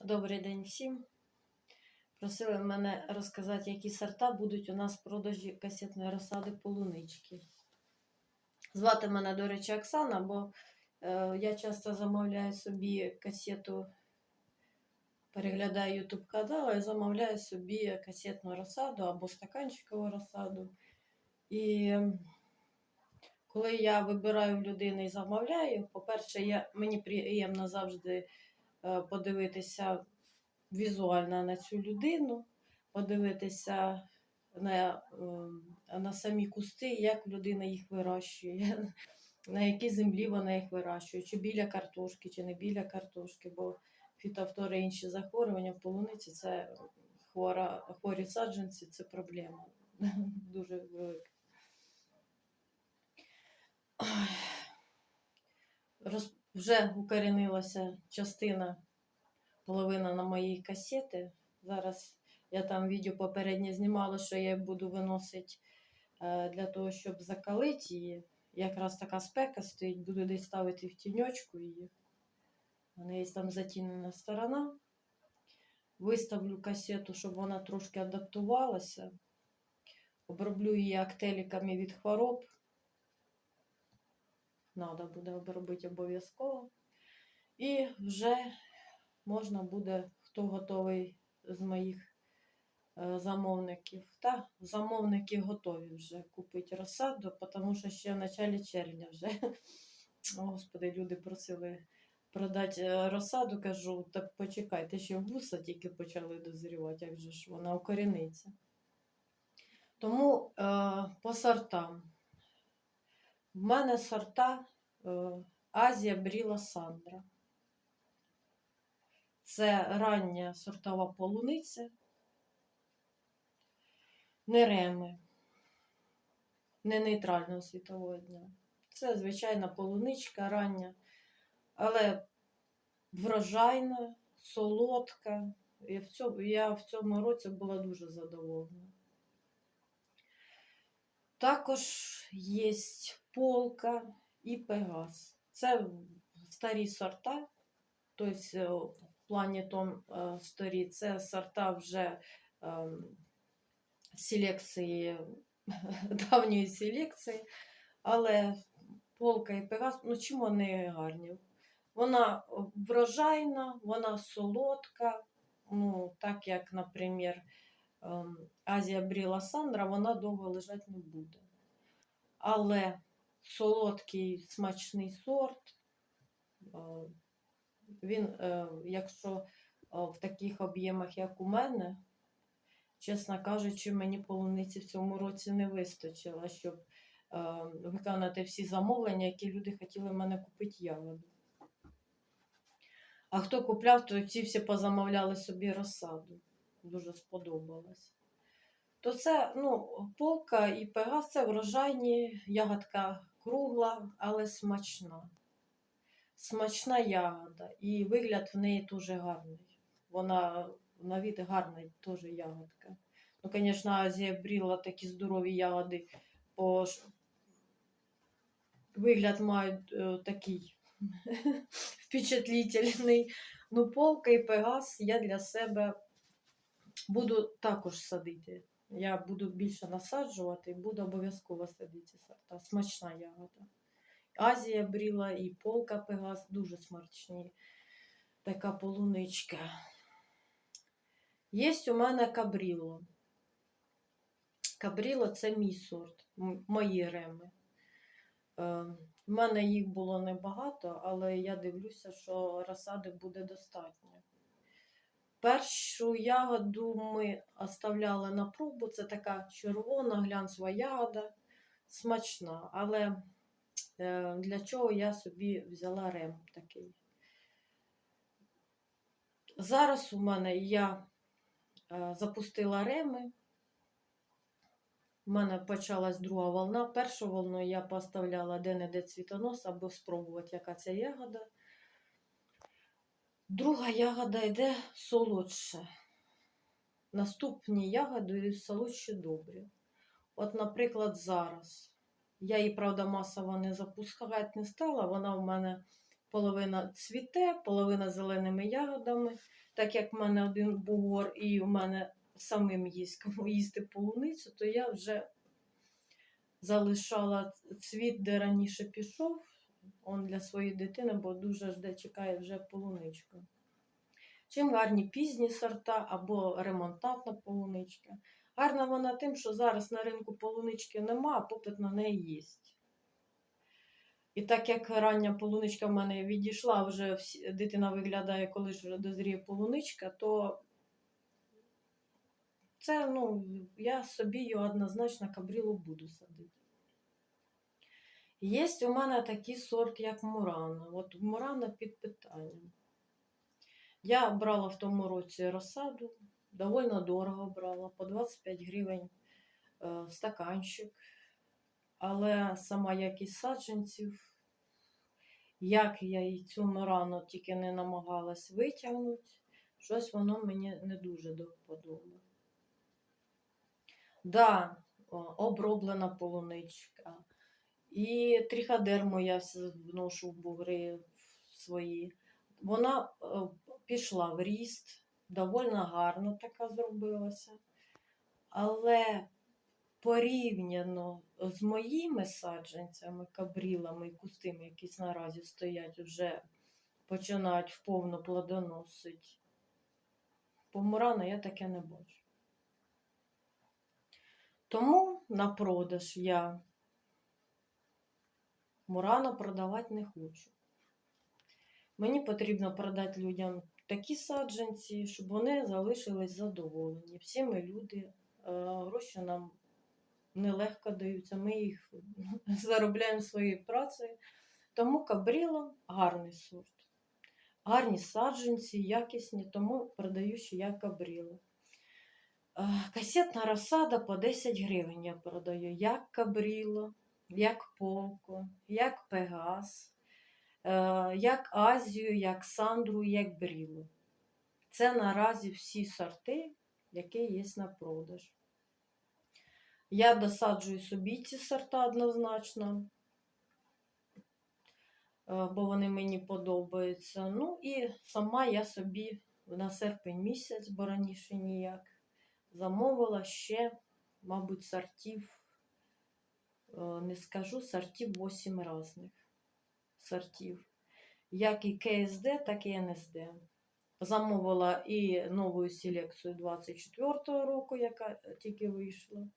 Добрий день всім. Просили мене розказати, які сорта будуть у нас в продажі касетної розсади полунички. Звати мене, до речі, Оксана, бо е, я часто замовляю собі касету, переглядаю YouTube канал і замовляю собі касетну розсаду або стаканчикову розсаду. І коли я вибираю в людини і замовляю, по-перше, я, мені приємно завжди подивитися візуально на цю людину, подивитися на, е, на самі кусти, як людина їх вирощує, на якій землі вона їх вирощує, чи біля картошки, чи не біля картошки, бо фітофтори інші захворювання в полуниці це хвора, хворі саджанці, це проблема дуже велика. Роз... Вже укорінилася частина, половина на моїй касети. Зараз я там відео попереднє знімала, що я буду виносити е, для того, щоб закалити її. Якраз така спека стоїть, буду десь ставити в тіньочку її. У неї є там затінена сторона. Виставлю касету, щоб вона трошки адаптувалася. Оброблю її актеліками від хвороб. Надо буде обробити обов'язково. І вже можна буде, хто готовий з моїх е, замовників. Та замовники готові вже купити розсаду, тому що ще в началі червня вже. О, Господи, люди просили продати е, розсаду. Кажу, так почекайте, ще вуса тільки почали дозрівати, як же ж вона укоріниться. Тому е, по сортам. В мене сорта е, Азія Бріла Сандра. Це рання сортова полуниця, не реми, не нейтрального світового дня. Це звичайна полуничка рання, але врожайна, солодка. І в цьому, я в цьому році була дуже задоволена. Також є полка і пегас. Це старі сорта, тобто в плані том е, старі, це сорта вже ем, селекції, давньої селекції, але полка і пегас, ну чим вони гарні? Вона врожайна, вона солодка, ну, так як, наприклад, Азія Бріла Сандра, вона довго лежати не буде. Але солодкий смачний сорт, е, він, е, якщо е, в таких об'ємах, як у мене, чесно кажучи, мені полуниці в цьому році не вистачило, щоб виконати всі замовлення, які люди хотіли в мене купити ягоду. А хто купляв, то ці всі позамовляли собі розсаду. Дуже сподобалось. То це ну, полка і пегас це врожайні, ягодка кругла, але смачна. Смачна ягода. І вигляд в неї дуже гарний. Вона на від гарна теж ягодка. Ну, звісно, Азія бріла такі здорові ягоди, бо вигляд мають е, такий впечатлительний. Ну, полка і пегас я для себе буду також садити. Я буду більше насаджувати і буду обов'язково садити сорта. Смачна ягода. Азія бріла і полка пегас дуже смачні. Така полуничка. Є у мене кабріло. Кабріло це мій сорт, мої реми. Е, У мене їх було небагато, але я дивлюся, що розсади буде достатньо. Першу ягоду ми оставляли на пробу. Це така червона глянцева ягода, смачна. Але е, для чого я собі взяла рем такий? Зараз у мене я е, запустила реми. У мене почалась друга волна. Першу волну я поставляла де-не-де цвітонос, аби спробувати, яка ця ягода. Друга ягода йде солодше. Наступні ягоди йдуть солодші добрі. От, наприклад, зараз. Я її, правда, масово не запускати не стала, вона в мене половина цвіте, половина зеленими ягодами. Так як в мене один бугор і у мене самим є кому їсти полуницю, то я вже залишала цвіт, де раніше пішов, он для своєї дитини, бо дуже жде, чекає вже полуничку. Чим гарні пізні сорта або ремонтантна полуничка. Гарна вона тим, що зараз на ринку полунички нема, а попит на неї є. І так як рання полуничка в мене відійшла, вже дитина виглядає, коли ж вже дозріє полуничка, то це, ну, я собі його однозначно кабрілу буду садити. Є у мене такий сорт, як Мурана. От Мурана під питанням. Я брала в тому році розсаду, доволі дорого брала, по 25 гривень е, стаканчик. Але сама якість саджанців, як я і цю Мурану тільки не намагалась витягнути, щось воно мені не дуже до вподоби. Да, оброблена полуничка. І трихадерму я вношу в бугри свої. Вона е, пішла в ріст, доволі гарно така зробилася. Але порівняно з моїми саджанцями, кабрілами і кустими, які наразі стоять, вже починають вповну плодоносити. Помурана я таке не бачу. Тому на продаж я Мурана продавати не хочу. Мені потрібно продати людям такі саджанці, щоб вони залишились задоволені. Всі ми люди, е, гроші нам нелегко даються, ми їх заробляємо своєю працею. Тому кабріло гарний сорт. Гарні саджанці, якісні, тому продаю ще я кабріло. Е, Касетна розсада по 10 гривень я продаю. Як кабріло, як полко, як пегас, е, як Азію, як сандру, як бріло. Це наразі всі сорти, які є на продаж. Я досаджую собі ці сорта однозначно, е, бо вони мені подобаються. Ну і сама я собі на серпень місяць, бо раніше ніяк, замовила ще, мабуть, сортів, не скажу, сортів 8 різних сортів. Як і КСД, так і НСД. Замовила і нову селекцію 24-го року, яка тільки вийшла.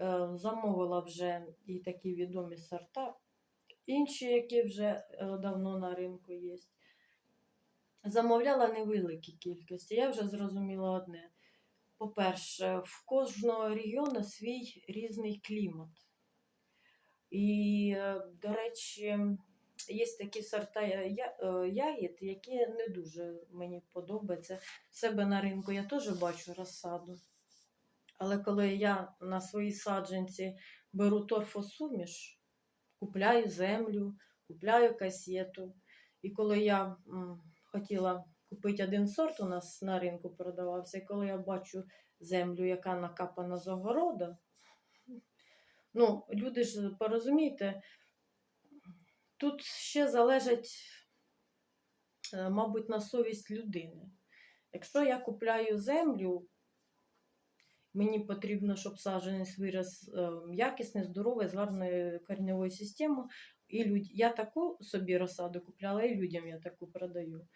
Е, Замовила вже і такі відомі сорта, інші, які вже е, давно на ринку є. Замовляла невеликі кількості. Я вже зрозуміла одне. По-перше, в кожного регіону свій різний клімат. І, е, до речі, є такі сорта е, ягід, які не дуже мені подобаються. В себе на ринку я теж бачу розсаду. Але коли я на своїй саджанці беру торфосуміш, купляю землю, купляю касету. І коли я хотіла купити один сорт, у нас на ринку продавався, і коли я бачу землю, яка накапана з огорода, ну, люди ж порозумієте, тут ще залежить, е, мабуть, на совість людини. Якщо я купляю землю, Мені потрібно, щоб саджанець вирос е, якісний, здоровий, з гарною системою. І люд... Я таку собі розсаду купляла, і людям я таку продаю.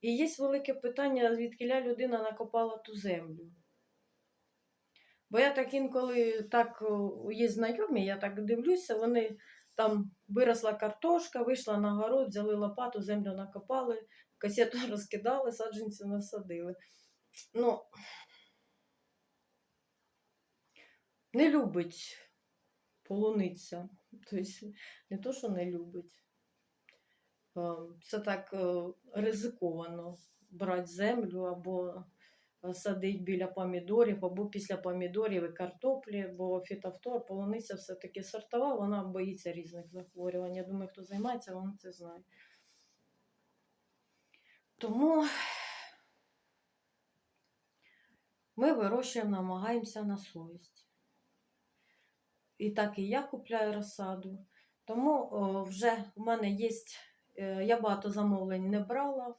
І є велике питання, звідки людина накопала ту землю. Бо я так інколи так є знайомі, я так дивлюся, вони там виросла картошка, вийшла на город, взяли лопату, землю накопали, касету розкидали, саджанці насадили. Ну, не любить полуниця. Тобто не то, що не любить. Е, Це так е, ризиковано брати землю або е, садити біля помідорів, або після помідорів і картоплі, бо фітофтор, полуниця все-таки сортова, вона боїться різних захворювань. Я думаю, хто займається, він це знає. Тому ми вирощуємо, намагаємося на совість. І так і я купляю розсаду. Тому вже в мене є Е, Я багато замовлень не брала.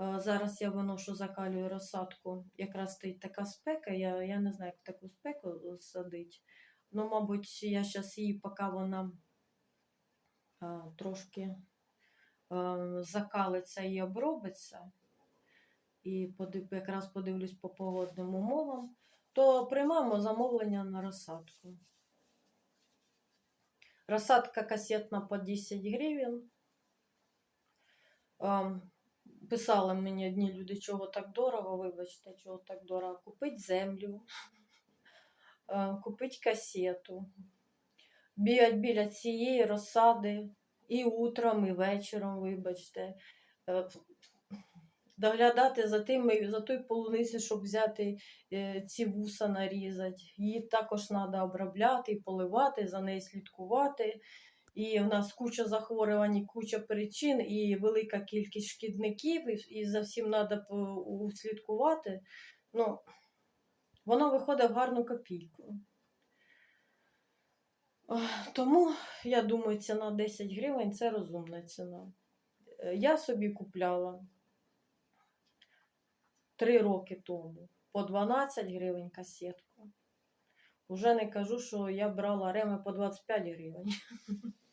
Е, Зараз я виношу, закалюю розсадку. Якраз стоїть така спека, я, я не знаю, як таку спеку садить. Ну, мабуть, я зараз її, поки вона е, трошки е, закалиться і обробиться, і подив- якраз подивлюсь по погодним умовам, то приймаємо замовлення на розсадку. Розсадка касетна по 10 гривень. Писали мені одні люди, чого так дорого, вибачте, чого так дорого. Купить землю, е, купить касету, бігать біля цієї розсади і утром, і вечором, вибачте. Е, Доглядати за тим, за той полуниці, щоб взяти е, ці вуса нарізати. Її також треба обробляти, поливати, за нею слідкувати. І в нас куча захворювань, і куча причин, і велика кількість шкідників, і, за всім треба слідкувати. Ну, воно виходить в гарну копійку. Тому, я думаю, ціна 10 гривень це розумна ціна. Я собі купляла 3 роки тому по 12 гривень касетку. Уже не кажу, що я брала реми по 25 гривень.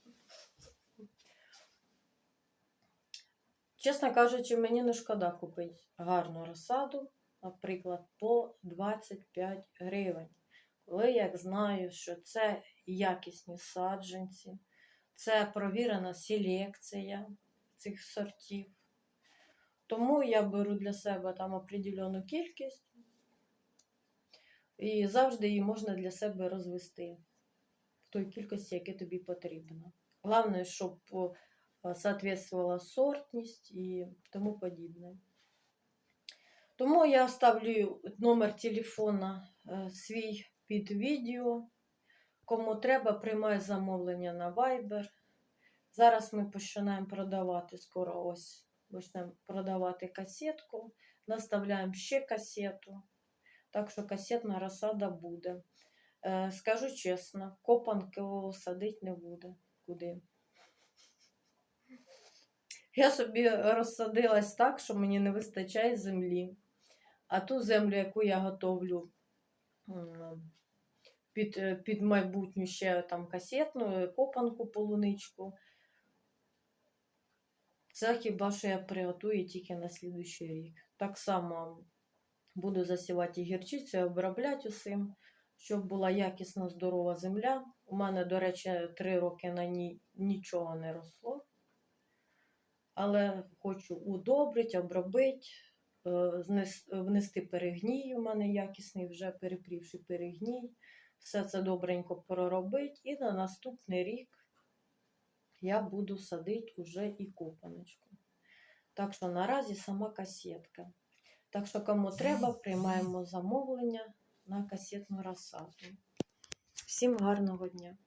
Чесно кажучи, мені не шкода купити гарну розсаду, наприклад, по 25 гривень. Коли я знаю, що це якісні саджанці, це провірена селекція цих сортів. Тому я беру для себе там определену кількість і завжди її можна для себе розвести в той кількості, яка тобі потрібна. Головне, щоб соответствувала сортність і тому подібне. Тому я ставлю номер телефона е, свій під відео. Кому треба, приймай замовлення на Viber. Зараз ми починаємо продавати скоро ось почнемо продавати касетку. Наставляємо ще касету. Так що касетна розсада буде. Е, скажу чесно, копанку садити не буде. Куди? Я собі розсадилась так, що мені не вистачає землі. А ту землю, яку я готовлю під, під майбутню ще там касетну, копанку, полуничку. Це хіба що я приготую тільки на слідуючий рік. Так само буду засівати гірчицю, обробляти усім, щоб була якісна здорова земля. У мене, до речі, три роки на ній нічого не росло. Але хочу удобрити, обробити, е, внести перегній. У мене якісний, вже перепрівши перегній. Все це добренько проробити. І на наступний рік я буду садити уже і копаночку. Так що наразі сама касетка. Так що, кому треба, приймаємо замовлення на касетну розсаду. Всім гарного дня!